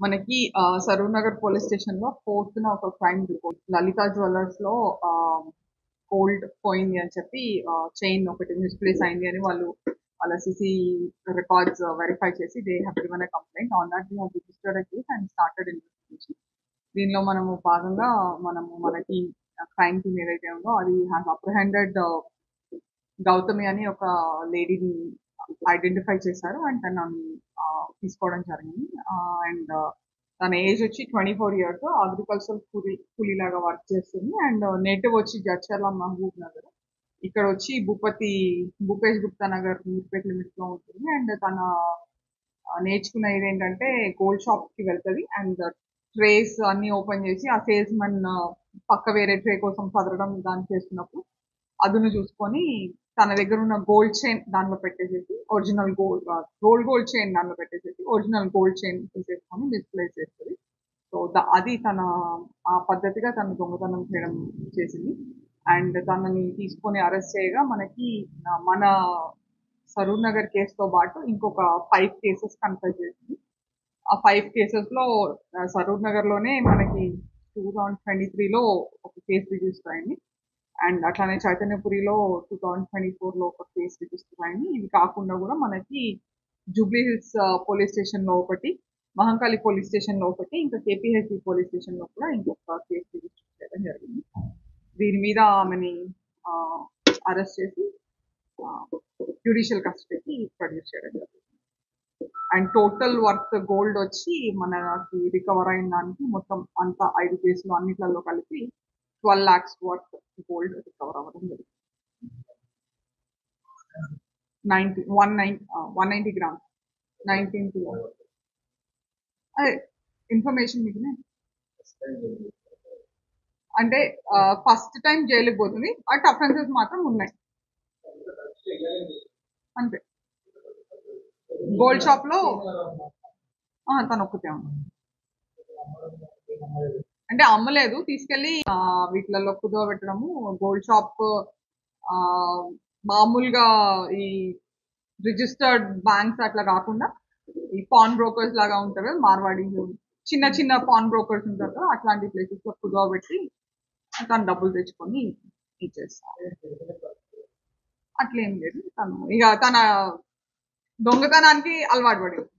మనకి ఆ, సరూర్ నగర్ పోలీస్ స్టేషన్లో ఫోర్త్ న ఒక క్రైమ్ రిపోర్ట్ లలిత జ్యువెలర్స్లో గోల్డ్ పోయింది అని చెప్పి చైన్ ఒకటి మిస్ప్లేస్ అయింది అని వాళ్ళు వాళ్ళ సిసి రికార్డ్స్ వెరిఫై చేసి they have given complaint on that we registered case and started investigation దీనిలో మనము భాగంగా మనము మనకి క్రైమ్ టీమ్ ఏదైతే ఉందో అది హ్యాస్ అప్రహెండెడ్ గౌతమి అని ఒక లేడీని ఐడెంటిఫై చేశారు అండ్ తనని తీసుకోవడం జరిగింది. అండ్ తన ఏజ్ వచ్చి ట్వంటీ ఫోర్ ఇయర్స్ అగ్రికల్చర్ కూలీ కూలీ లాగా వర్క్ చేస్తుంది అండ్ నేటివ్ వచ్చి జడ్చర్ల మహబూబ్ నగర్. ఇక్కడ వచ్చి భూపతి భూపేష్ గుప్తా నగర్ మీర్పేట్ లిమిట్లో ఉంటుంది. అండ్ తన నేర్చుకున్నది ఏంటంటే గోల్డ్ షాప్కి వెళ్తుంది. అండ్ ట్రేస్ అన్ని ఓపెన్ చేసి ఆ సేల్స్ మన్ పక్క వేరే ట్రే కోసం చదవడం దాన్ని చేస్తున్నప్పుడు అదును చూసుకొని తన దగ్గర ఉన్న గోల్డ్ చైన్ దానిలో పెట్టేసేసి original gold gold gold chain దానిలో పెట్టేసేసి ఒరిజినల్ గోల్డ్ చైన్ తీసేసుకొని డిస్ప్లే చేస్తుంది. సో అది తన ఆ పద్ధతిగా తను దొంగతనం చేయడం చేసింది. అండ్ తనని తీసుకొని అరెస్ట్ చేయగా మనకి మన సరూర్ నగర్ కేసుతో పాటు ఇంకొక ఫైవ్ కేసెస్ కన్ఫర్ చేసింది. ఆ ఫైవ్ కేసెస్లో సరూర్ నగర్లోనే మనకి టూ థౌజండ్ ట్వంటీ త్రీలో ఒక కేసు రిజిస్టర్ అయింది. అండ్ అట్లానే చైతన్యపురిలో టూ థౌజండ్ ట్వంటీ ఫోర్లో ఒక కేసు రిజిస్టర్ అయింది ఇవి కాకుండా కూడా మనకి జూబ్లీ హిల్స్ పోలీస్ స్టేషన్లో ఒకటి మహంకాళి పోలీస్ స్టేషన్లో ఒకటి ఇంకా కేపీహెచ్ పోలీస్ స్టేషన్లో కూడా ఇంకొక కేసు రిజిస్టర్ చేయడం జరిగింది. దీని మీద ఆమెని అరెస్ట్ చేసి జ్యుడిషియల్ కస్టడీకి ప్రొడ్యూస్ చేయడం జరిగింది. అండ్ టోటల్ వర్త్ గోల్డ్ వచ్చి మనకి రికవర్ అయిన దానికి మొత్తం అంతా ఐదు కేసులు అన్నిట్లలో కలిపి twelve lakhs worth gold recover అవ్వడం జరిగింది. Ninety one nine one ninety grams nineteen kilo అదే ఇన్ఫర్మేషన్ మీకు అంటే uh, ఫస్ట్ టైం జైలుకి పోతుంది. బట్ అఫెన్సెస్ మాత్రం ఉన్నాయి. అంతే. గోల్డ్ షాప్లో తను ఒక్కతే ఉంది. అంటే అమ్మలేదు తీసుకెళ్ళి వీటిలలో కుదవ పెట్టడము గోల్డ్ షాప్ ఆ, మామూలుగా ఈ రిజిస్టర్డ్ బ్యాంక్స్ అట్లా కాకుండా ఈ పాన్ బ్రోకర్స్ లాగా ఉంటారు కదా, మార్వాడి చిన్న చిన్న పాన్ బ్రోకర్స్ ఉంటారు కదా అట్లాంటి ప్లేసెస్లో కుదవ పెట్టి తను డబ్బులు తెచ్చుకొని ఇచ్చేస్తారు. అట్లేం లేదు తను. ఇక తన దొంగతనానికి అలవాటు పడింది.